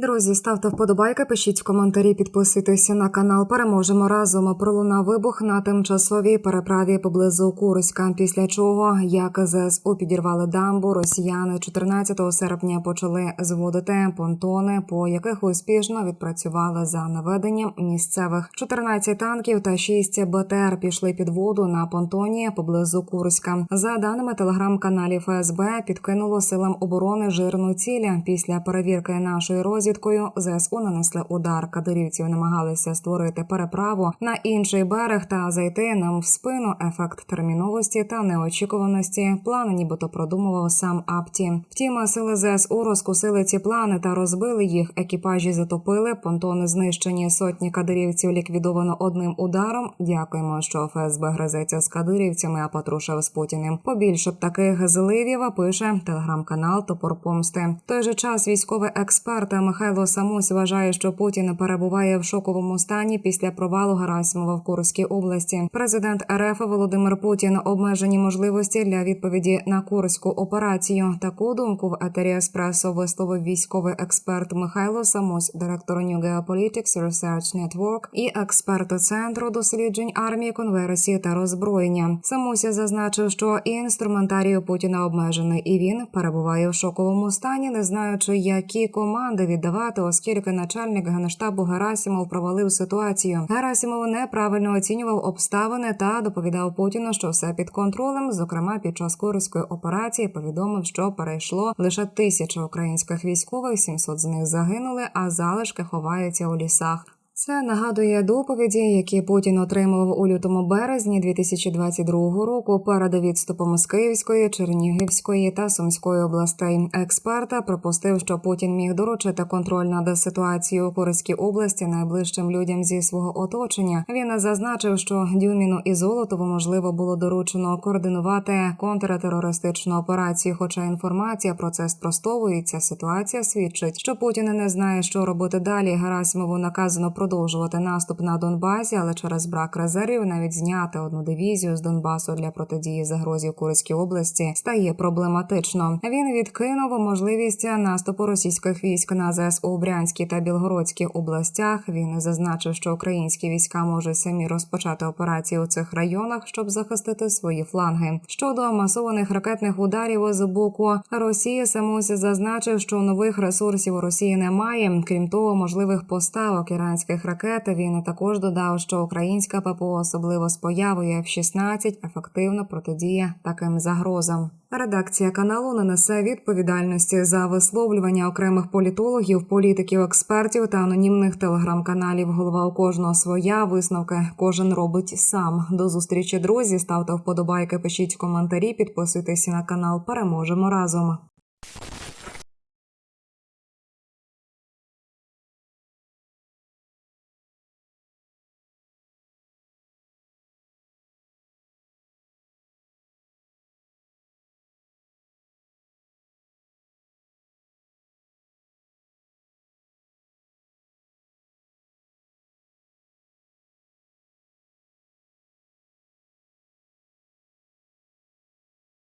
Друзі, ставте вподобайки, пишіть в коментарі, підписуйтеся на канал. Переможемо разом. Пролунав вибух на тимчасовій переправі поблизу Курська. Після чого, як ЗСУ підірвали дамбу, росіяни 14 серпня почали зводити понтони, по яких успішно відпрацювали за наведенням місцевих 14 танків та 6 БТР пішли під воду на понтоні поблизу Курська. За даними телеграм-каналів ФСБ, підкинуло силам оборони жирну ціль. Після перевірки нашої розвідкою ЗСУ нанесли удар. Кадирівців намагалися створити переправу на інший берег та зайти нам в спину. Ефект терміновості та неочікуваності. Плани нібито продумував сам Апті. Втім, сили ЗСУ розкусили ці плани та розбили їх. Екіпажі затопили, понтони знищені. Сотні кадирівців ліквідовано одним ударом. Дякуємо, що ФСБ гризеться з кадирівцями, а Патрушев з Путіним. Побільше б таких зливів пише телеграм-канал Топор Помсти. В той же час військовий експерт Михайло Самусь вважає, що Путін перебуває в шоковому стані після провалу Герасимова в Курській області. Президент РФ Володимир Путін обмежені можливості для відповіді на курську операцію. Таку думку в етері Еспресо висловив військовий експерт Михайло Самусь, директор New Geopolitics Research Network і експерт центру досліджень армії, конверсії та роззброєння. Самуся зазначив, що інструментарій у Путіна обмежений, і він перебуває в шоковому стані, не знаючи, які команди віддавати, оскільки начальник генштабу Герасимов провалив ситуацію. Герасимов неправильно оцінював обставини та доповідав Путіну, що все під контролем. Зокрема, під час курської операції повідомив, що перейшло лише тисяча українських військових, 700 з них загинули, а залишки ховаються у лісах. Це нагадує доповіді, які Путін отримав у лютому березні 2022 року перед відступом з Київської, Чернігівської та Сумської областей. Експерта припустив, що Путін міг доручити контроль над ситуацією у Курській області найближчим людям зі свого оточення. Він зазначив, що Дюміну і Золотову можливо було доручено координувати контртерористичну операцію. Хоча інформація про це спростовується, ситуація свідчить, що Путін не знає, що робити далі. Герасимову наказано продовжувати наступ на Донбасі, але через брак резервів навіть зняти одну дивізію з Донбасу для протидії загрозі в Курській області стає проблематично. Він відкинув можливість наступу російських військ на ЗСУ у Брянській та Білгородській областях. Він зазначив, що українські війська можуть самі розпочати операції у цих районах, щоб захистити свої фланги. Щодо масованих ракетних ударів з боку Росії, Самусь зазначив, що нових ресурсів у Росії немає. Крім того, можливих поставок іранських ракет. Він також додав, що українська ППО, особливо з появою F-16, ефективно протидіє таким загрозам. Редакція каналу не несе відповідальності за висловлювання окремих політологів, політиків, експертів та анонімних телеграм-каналів. Голова у кожного своя висновки кожен робить сам. До зустрічі, друзі. Ставте вподобайки, пишіть коментарі, підписуйтесь на канал. Переможемо разом.